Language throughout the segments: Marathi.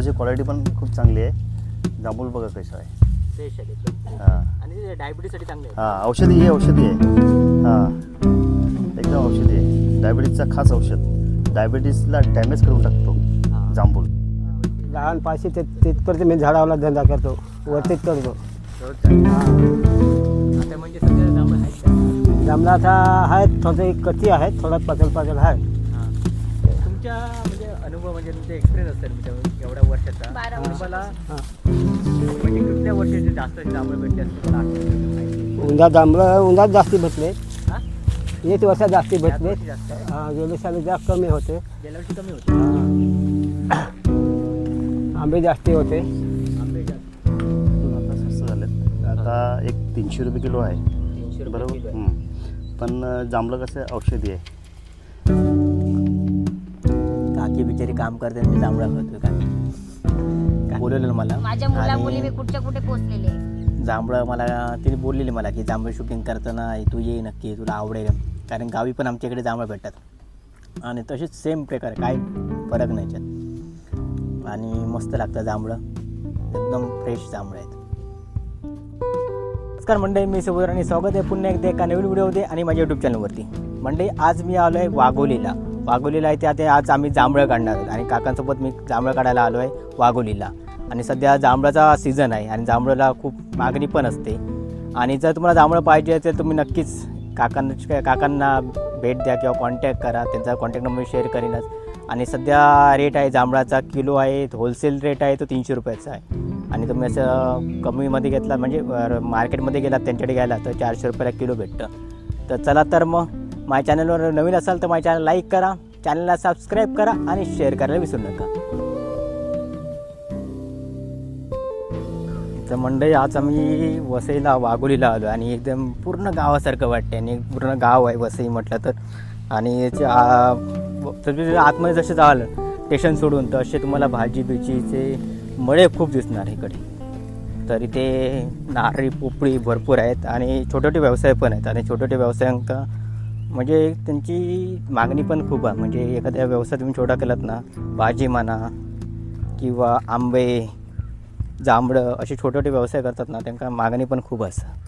जांभळाची क्वालिटी पण खूप चांगली आहे. जांभूळ बघा कसं आहे. फ्रेश आहे एकदम. हां. आणि डायबिटीजसाठी चांगले आहे हां औषधी हे औषधी आहे. हां. एकदम औषधी आहे. डायबिटीजचा खास औषध. डायबिटीजला डॅमेज करून टाकतो हां. जांभूळ. लहानपाशी ते तिथपर्यंत मी झाडावला धंदा करतो. वरतीच करतो. आता म्हणजे सध्या जांभळ आहेत का? जमला आता आहेत थोडं एक कच्ची आहेत थोडा पातळ पातळ आहे. हां. तुमच्या म्हणजे तुमचा एक्सपिरियन्स असेल म्हणजे एवढ्या वर्षाचा बारा. तुम्हाला. म्हणजे कुठल्या वर्षाचे जास्त जांभळ भेटले असतील मला. उंदा जांभळं जास्ती भेटले हां? एक वर्षात जास्ती याच भेटले वर्षी जास्त आहे. हा, गेल्या साली जास्त कमी होते गेल्या वर्षी कमी होते आंबे जास्ती होते आंबे जास्त आता स्वस्त झालेत आता एक तीनशे रुपये किलो आहे तीनशे रुपये बरोबर किलो आहे. हं. पण अं, जांभळं कसं औषधी आहे काकी बिचारी काम करते मी जांभळा खातोय काकी बोलवलेलं मला? माझ्या मुला मुली मी कुठच्या कुठे पोहोचलेले. जांभळं मला तिने बोललेली मला की जांभळ शूटिंग करताना तू ये नक्की तुला आवडेल. कारण गावी पण आमच्याकडे जांभळं भेटतात. आणि तसेच सेम प्रकार काही फरक नाही याच्यात आणि मस्त लागतं जांभळं. एकदम फ्रेश जांभळं आहेत. नमस्कार मंडळी मी सुबोध आणि स्वागत आहे पुन्हा एकदा एका नवीन व्हिडिओमध्ये आणि माझ्या यूट्यूब चॅनलवरती मंडळी आज मी आलो आहे वाघोलीला. वाघोलीला आहे त्या ते आज आम्ही जांभळं काढणार आहोत. आणि काकांसोबत मी जांभळं काढायला आलो आहे वाघोलीला. आणि सध्या जांभळाचा सीझन आहे आणि जांभळाला खूप मागणी पण असते. आणि जर तुम्हाला जांभळं पाहिजे असेल तुम्ही नक्कीच काकांना काकांना भेट द्या किंवा कॉन्टॅक्ट करा. त्यांचा कॉन्टॅक्ट नंबर शेअर करीनच. आणि सध्या रेट आहे जांभळाचा किलो आहे होलसेल रेट आहे तो तीनशे रुपयाचा आहे. आणि तुम्ही असं कमीमध्ये घेतला म्हणजे मार्केटमध्ये गेलात त्यांच्याकडे घ्यायला तर चारशे रुपयाला किलो भेटतं. तर चला तर मग माझ्या चॅनलवर नवीन असाल तर माझ्या चॅनल लाईक करा चॅनलला सबस्क्राईब करा आणि शेअर करायला विसरू नका. तर मंडळी आज आम्ही वसईला वाघोलीला आलो आणि एकदम पूर्ण गावासारखं वाटते आणि पूर्ण गाव आहे वसई म्हटलं तर. आणि आतमध्ये जसे जाल स्टेशन सोडून तर असे तुम्हाला भाजी बिजीचे मळे खूप दिसणार इकडे. तर इथे नारळी पोपळी भरपूर आहेत आणि छोटे छोटे व्यवसाय पण आहेत आणि छोटे छोटे व्यवसायांका म्हणजे त्यांची मागणी पण खूप आहे. म्हणजे एखाद्या व्यवसाय तुम्ही छोटा केलात ना भाजी म्हणा किंवा आंबे जांभळं असे छोटे छोटे व्यवसाय करतात ना त्यांना मागणी पण खूप असतं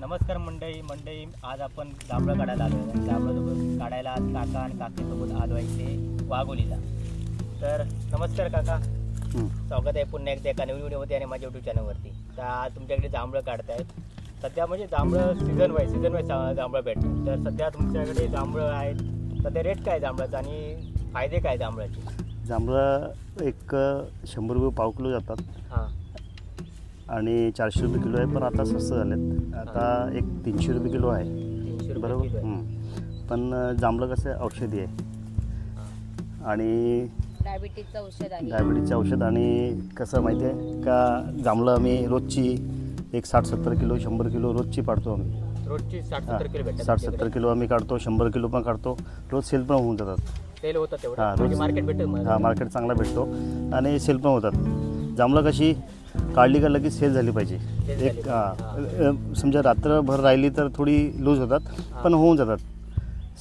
नमस्कार मंडळी मंडळी आज आपण जांभळं काढायला आलो आहे. जांभळं काढायला आज काका आणि काकीसोबत आलो आहे इथे वाघोलीला. तर नमस्कार काका. स्वागत आहे पुन्हा एकदा एका नवीन व्हिडिओमध्ये आणि माझ्या यूट्यूब चॅनलवरती तर आज तुमच्याकडे जांभळं काढतायत. सध्या म्हणजे जांभळं सीझन वाईज सीझन वाईज जांभळं भेटतं तर सध्या तुमच्याकडे जांभळं आहेत. सध्या रेट काय आहे जांभळाचा आणि फायदे काय जांभळाचे जांभळं एक शंभर रुपये पाव किलो जातात. हां. आणि चारशे रुपये किलो आहे पण आता स्वस्त झालेत. आता एक तीनशे रुपये किलो आहे. तीनशे रुपये बरोबर? किलो आहे. हं. पण जांभळं कसं आहे औषधी आहे. आणि डायबिटीजचं औषध आहे. डायबिटीजचे औषध. आणि कसं माहिती आहे का जांभळं आम्ही रोजची एक साठ सत्तर किलो शंभर किलो रोजची पाडतो आम्ही. रोजची साठ सत्तर किलो भेटतात साठ सत्तर किलो आम्ही काढतो शंभर किलो पण काढतो. रोज सेल पण होऊन जातात. होतं तेवढं? हां, म्हणजे रोज- मार्केट भेटेल हा मार्केट चांगला भेटतो आणि सेल पण होतात. जांभळं कशी काढली का लगेच सेल झाली पाहिजे. एक हां, अ, समजा रात्रभर राहिली तर थोडी लूज होतात पण होऊन जातात.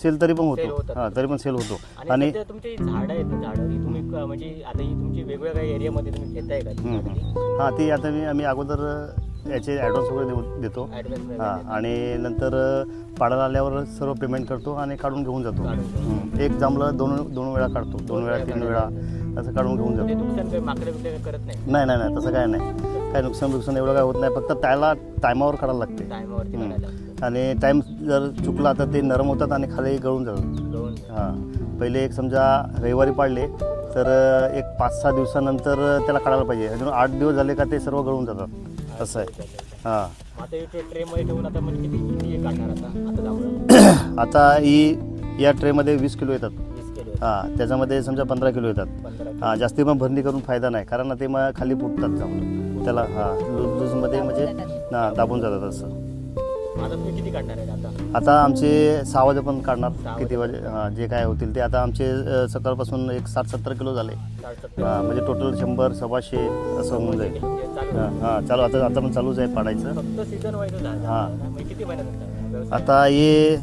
सेल तरी पण होतो. होतात. हां तरी पण सेल होतो. आणि आणि सध्या तुमची झाडं आहेत झाडं ही तुम्ही म्हणजे आता ही तुमची वेगवेगळ्या एरियामध्ये तुम्ही घेताय का? ती हं, ती? आता मी आम्ही अगोदर याचे ॲडव्हान्स वगैरे देऊ देतो. हां. आणि नंतर पाडायला आल्यावर सर्व पेमेंट करतो आणि काढून घेऊन जातो. एक जांभळं दोन दोन वेळा काढतो. दोन वेळा तीन वेळा असं काढून घेऊन ते जातो. नुकसान माकडे करत नाही? नाही नाही नाही तसं काय नाही. काय नुकसान नुकसान एवढं काय होत नाही. फक्त त्याला टायमावर काढायला लागते. आणि टाईम जर चुकला तर ते नरम होतात आणि खाली गळून जातात. हां. पहिले एक समजा रविवारी पाडले तर एक पाच सहा दिवसानंतर त्याला काढायला पाहिजे. अजून आठ दिवस झाले का ते सर्व गळून जातात. असं आहे. हां. आता हे या ट्रेमध्ये वीस किलो येतात. हां. त्याच्यामध्ये समजा पंधरा किलो येतात. हां जास्ती पण भरणी करून फायदा नाही. कारण ते मग खाली फुटतात जाऊन. त्याला हां लूज लूजमध्ये म्हणजे हां दाबून जातात असं. आता तुम्ही किती काढणार आहे आता? आता आमचे सहा वाजे पण काढणार. किती वाजे? हां जे काय होतील ते. आता आमचे अ, सकाळपासून एक साठ सत्तर किलो झाले. साठ सत्तर. म्हणजे टोटल शंभर सव्वाशे असं होऊन जाईल. हे चालू हां हां चालू. आता आता पण चालूच आहे पाडायचं. फक्त सीझन वाईज झालं. हां. म्हणजे किती महिन्यात होतं व्यवसाय? आता हे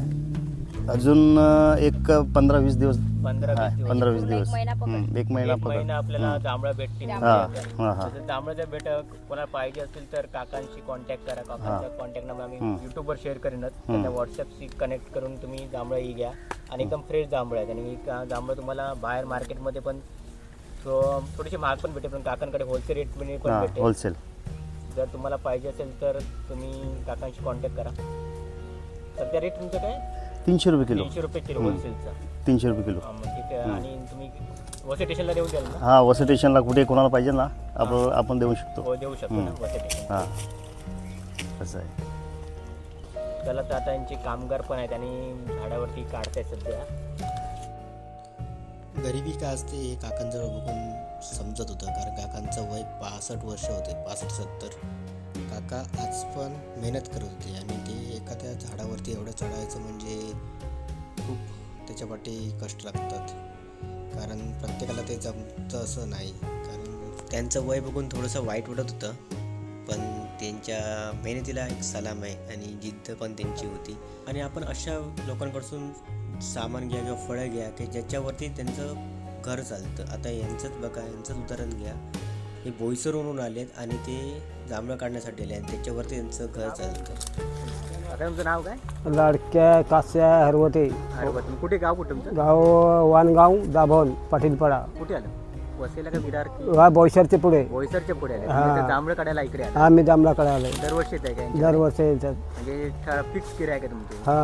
अजून अं, एक पंधरा वीस दिवस. पंधरा हा, वीस दिवस. पंधरा वीस पूर्ण एक दिवस. महिना पकड. हम्म, एक महिना एक पकड महिना आपल्याला. जांभळा भेटतील हा हा हा. तसं जांभळाच्या भेट कोणाला पाहिजे असेल तर काकांशी कॉन्टॅक्ट करा. काकांचा कॉन्टॅक्ट नंबर आम्ही. युट्यूबवर शेअर करीनच त्यांना व्हॉट्सअपशी कनेक्ट करून तुम्ही जांभळं ही घ्या. आणि एकदम फ्रेश जांभळं आहेत आणि का- जांभळं तुम्हाला बाहेर मार्केटमध्ये पण थो- थोडीशी महाग पण भेटेल. पण काकांकडे होलसेल रेटमध्ये पण हा भेटेल. होलसेल जर तुम्हाला पाहिजे असेल तर तुम्ही काकांशी कॉन्टॅक्ट करा. सध्या रेट तुमचं काय? तीनशे रुपये किलो. तीनशे रुपये किलो. होलसेलचा तीनशे रुपये किलो. हा, मग ठीक आहे आणि तुम्ही वसे स्टेशनला देऊन द्याल ना? हा वसई स्टेशनला कुठे कोणाला पाहिजे ना आपण आपण देऊ शकतो. हो देऊ शकतो ना हम्म. वसे स्टेशन हा. असं आहे. त्याला तर आता यांचे कामगार पण आहेत आणि झाडावरती काढतायत सध्या. गरिबी काय असते हे काकांजवळ बघून समजत होतं कारण काकांचं वय पासष्ट वर्ष होते पासष्ट सत्तर. काका आज पण मेहनत करत होते आणि ते एखाद्या झाडावरती एवढं चढायचं म्हणजे खूप त्याच्यापाठी कष्ट लागतात. कारण प्रत्येकाला ते जमतं असं नाही. कारण त्यांचं वय बघून थोडंसं वाईट वाटत होतं. पण त्यांच्या मेहनतीला एक सलाम आहे आणि जिद्द पण त्यांची होती. आणि आपण अशा लोकांकडून सामान घ्या किंवा फळं घ्या की ज्याच्यावरती त्यांचं घर चालतं. आता यांचंच बघा यांचंच उदाहरण घ्या. हे बोईसरवरून आलेत आणि ते जांभळं काढण्यासाठी आले आणि त्याच्यावरती त्यांचं घर चालतं. आता तुमचं नाव काय? लाडक्या कास्या हरवते. कुठे गाव कुठं तुमचं? गाव वानगाव दाभोण पाटीलपाडा. कुठे आलं? वसईला का विरार की हा बोईसरचे पुढे. बोईसरच्या पुढे आले. हा. तुम्ही जांभळं काढायला इकडे आले. हा मी जांभळाकडे आलोय. दरवर्षीच आहे का यांच्याकडे? दरवर्षी येतात म्हणजे फिक्स किराय का तुमचे? हा.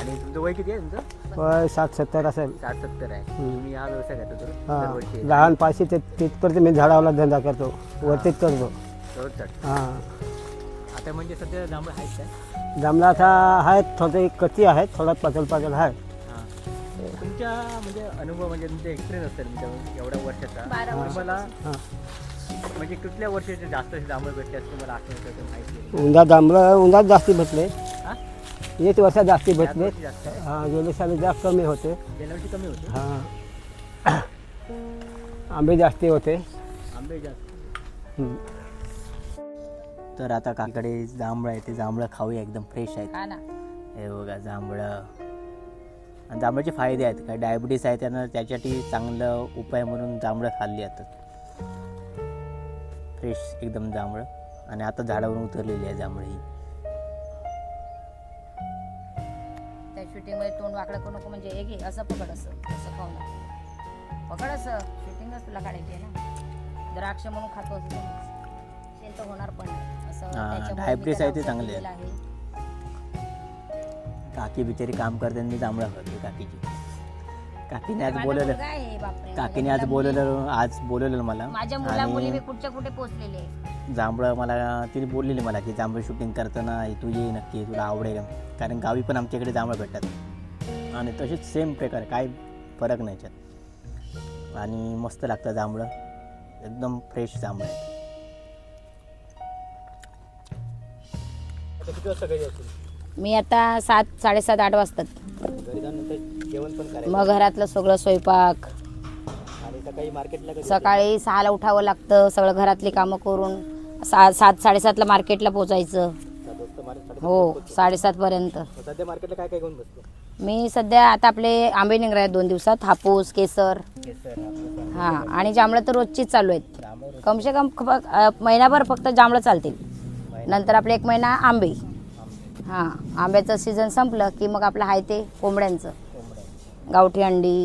आणि तुमचं वय किती आहे तुमचं? वय साठ सत्तर असेल. साठ सत्तर आहे. तुम्ही हा व्यवसाय करता तर हा. दरवर्षी येता. लहानपाशी ते तिथपर्यंत मी झाडावला धंदा करतो. वरतीच करतो. हा. आता म्हणजे सध्या जांभळं आहेत काय जांभळाचा आहेत थोडे कच्ची आहेत थोडा पातळ पातळ आहे. तुमच्या म्हणजे अनुभव म्हणजे तुमचा एक्सपिरियन्स असेल म्हणजे एवढ्या वर्षाचा. बारा वर्ष. तुम्हाला हा. म्हणजे कुठल्या वर्षाचे जास्त असे जांभळ भेटले असते मला आठवत होतं माहिती आहे. उंदा जांभळं उंदात जास्ती भेटले. हा? एक वर्षात जास्ती याच भेटले. वर्षी जास्त आहे? हा गेले साली जास्त कमी होते. गेल्या वर्षी कमी होते? हा. आंबे जास्ती होते. आंबे जास्त. तर आता काकडे जांभळं आहे ते जांभळं खाऊया एकदम फ्रेश आहेत. हा ना. हे बघा जांभळं. आणि जांभळाचे फायदे आहेत. काय डायबिटीस आहे त्यांना त्याच्यासाठी चांगलं उपाय म्हणून जांभळं खाल्ली जातात. फ्रेश एकदम जांभळं. आणि आता झाडावरून उतरलेली आहे जांभळं ही. त्या शूटिंगमध्ये तोंड वाकडं करू नको म्हणजे एक असं पकड असं. असं खाऊ नको. पकड असं. शूटिंगच तुला काढायची आहे ना. द्राक्ष म्हणून खातो असं. होणार पण. असं त्याला आहे ते चांगले आहे. काकी बिचारी काम करते आणि मी जांभळं खाते काकीची. काकीने आज माझा बोलवलं मुलगा आहे, बापरे. काकीने आज बोलवलं आज बोलवलं मला. माझ्या मुला मुली मी आणि कुठच्या कुठे पोहोचलेले आहे. जांभळं मला तिने बोललेली मला की जांभळ शूटिंग करताना तू ये नक्की तुला आवडेल. कारण गावी पण आमच्याकडे जांभळं भेटतात. आणि तसेच सेम प्रकार काय फरक नाही याच्यात. आणि मस्त लागतं जांभळं. एकदम फ्रेश जांभळं आहे. किती वाजता घरी असेल मी आता सात साडेसात आठ वाजतात. मग घरातलं सगळं स्वयंपाक. सकाळी सहाला उठावं लागतं सगळं घरातली कामं करून. सा सात साडेसातला मार्केटला पोचायचं. हो साडेसात पर्यंत. मी सध्या आता आपले आंबे निघणार आहेत दोन दिवसात हापूस केसर. हा आणि जांभळं तर रोजचीच चालू आहेत. कमसे कम ख- महिनाभर फक्त जांभळं चालतील. नंतर आपले एक महिना आंबे. हां आंब्याचं सीझन संपलं की मग आपलं आहे ते कोंबड्यांचं. कोंबड्या गावठी अंडी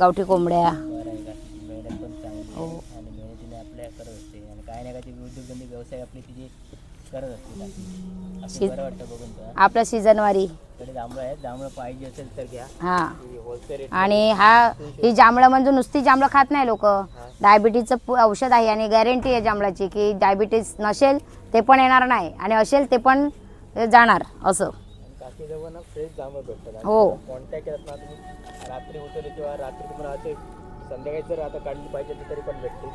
गावठी कोंबड्या. बरं आहे का मेहनत पण चांगली हो. आहे आणि मेहनतीने आपल्या करत असते आणि ना उद्योगधंदे व्यवसाय आपली तिची करत असते असं बरं वाटतं बघून आपलं सीझनवारी जांभळं आहेत जांभळं पाहिजे असेल तर घ्या हां. होलसेल रेट आणि हा ही जांभळं म्हणजे नुसती जांभळं खात नाही लोक. डायबिटीजचं पु- औषध आहे आणि गॅरंटी आहे जांभळाची की डायबिटीज नसेल ते पण येणार नाही. आणि असेल ते पण जाणार असं. काकी हो. कॉन्टॅक्ट केलात ना तुम्ही? रात्री उतरले किंवा रात्री तुम्हाला असे संध्याकाळी जर आता काढली पाहिजे तर तरी पण भेटते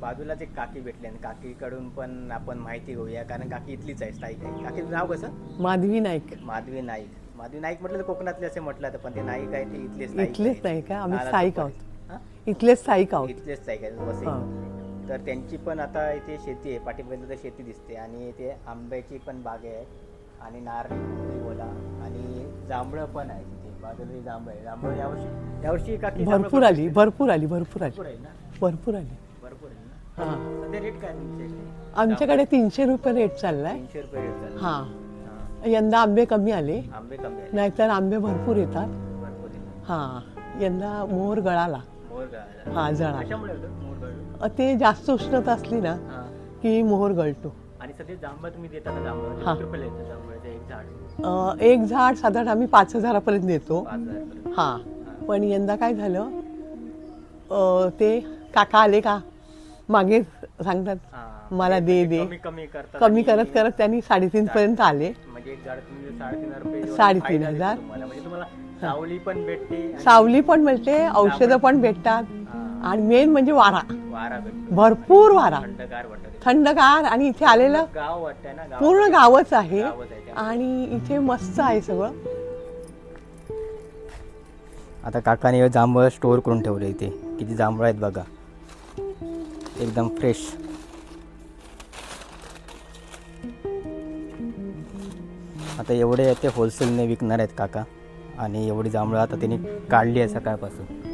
बाजूलाच एक काकी भेटली आणि काकीकडून पण आपण माहिती घेऊया कारण काकी इथलीच आहे स्थायिक आहे. काकीचं नाव कसं? माधवी नाईक. माधवी नाईक. माधवी नाईक म्हटलं तर कोकणातले असे म्हटलं तर पण ते नाईक आहे ते इथले स्थायिक इथलेच. नाही का आम्ही स्थायिक. आहोत. हा? इथलेच स्थायिक आहोत. इथलेच स्थायिक आहेत हा. तर त्यांची पण आता इथे शेती आहे पाठीपर्यंत शेती दिसते आणि इथे आंब्याची पण बाग आहे आणि नारळी बोला आणि जांभळं पण आहे तिथे बाजूला जांभळ आहे. जांभळं यावर्षी यावर्षी जांभळं भरपूर आली भरपूर आली भरपूर आली. भरपूर आहे ना? भरपूर आली. भरपूर आहे ना? हां. सध्या रेट काय तुमच्या इकडे आमच्याकडे तीनशे रुपये रेट चाललाय. तीनशे रुपये रेट चालू हां. हां. यंदा आंबे कमी आले. आंबे कमी आहे नाहीतर आंबे भरपूर येतात. भरपूर आहे हां. यंदा मोहर गळाला. मोर गळाला. हा जळा कशामुळे होतं? मोर गळलं? अ, ते जास्त उष्णता असली ना हां. की मोहर गळतो. आणि सध्या जांभळं तुम्ही देता ना जांभळं? हां. किती रुपयाला येतं जांभळाचं एक झाड. अ, एक झाड साधारण आम्ही पाच हजारापर्यंत देतो पाच हां. पण यंदा काय झालं अ, ते काका आले का मागे सांगतात. मला दे दे. कमी करत करत त्यांनी साडेतीन पर्यंत आले. म्हणजे एक झाड तुम्ही साडेतीन हजार रुपये जेवढा साडेतीन फायदा देतो हजार. तुम्हाला. म्हणजे तुम्हाला सावली पण भेटते आणि सावली पण मिळते औषधं पण भेटतात. हां, आणि मेन म्हणजे वारा. वारा भेटतो भरपूर वारा. थंडगार वाटत थंडगार आणि इथे आलेलं गाव वाटतंय ना गाव पूर्ण गावच आहे. गावच आहे त्यामुळे. आणि इथे मस्त आहे सगळं. आता काकाने जांभळ स्टोअर करून ठेवले इथे. किती जांभळ आहेत बघा. एकदम फ्रेश आता एवढे ते होलसेलने विकणार आहेत काका. आणि एवढी जांभळं आता त्यांनी काढली आहे सकाळपासून.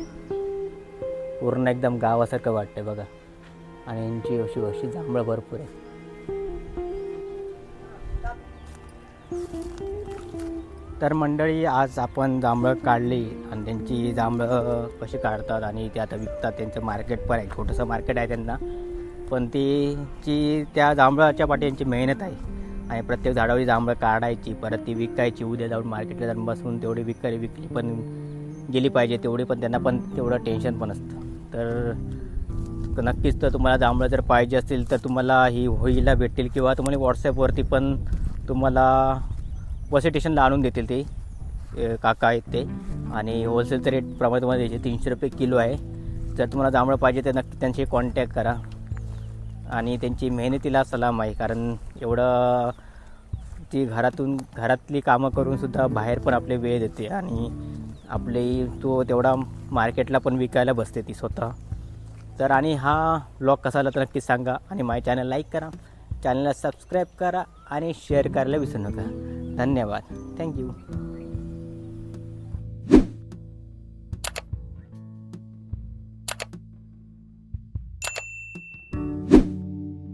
पूर्ण एकदम गावासारखं वाटतं बघा. आणि यांची अशी अशी जांभळं भरपूर आहे तर मंडळी आज आपण जांभळं काढली आणि त्यांची जांभळं कशी काढतात आणि ते आता विकतात. त्यांचं मार्केट पण आहे छोटंसं मार्केट आहे त्यांना. पण ती त्या जांभळाच्या पाठी यांची मेहनत आहे. आणि प्रत्येक झाडावरी जांभळं काढायची परत ती विकायची. उद्या जाऊन मार्केटला जाऊन बसून तेवढी विकायला विकली पण गेली पाहिजे. तेवढी पण त्यांना पण तेवढं टेन्शन पण असतं. तर नक्कीच तर तुम्हाला जांभळं जर पाहिजे असतील तर तुम्हाला ही होईला भेटतील किंवा तुम्हाला व्हॉट्सॲपवरती पण तुम्हाला बस स्टेशनला आणून देतील ते काका आहेत ते. आणि होलसेलचं रेटप्रमाणे तुम्हाला द्यायचे तीनशे रुपये किलो आहे. जर तुम्हाला जांभळं पाहिजे तर नक्की त्यांची कॉन्टॅक्ट करा. आणि त्यांची मेहनतीला सलाम आहे. कारण एवढं ती घरातून घरातली कामं करूनसुद्धा बाहेर पण आपले वेळ देते. आणि आपली तो तेवढा मार्केटला पण विकायला बसते ती स्वतः. तर आणि हा ब्लॉग कसा आला तर नक्कीच सांगा आणि माझ्या चॅनल लाईक करा. चॅनलला सबस्क्राईब करा आणि शेअर करायला विसरू नका. धन्यवाद. थँक्यू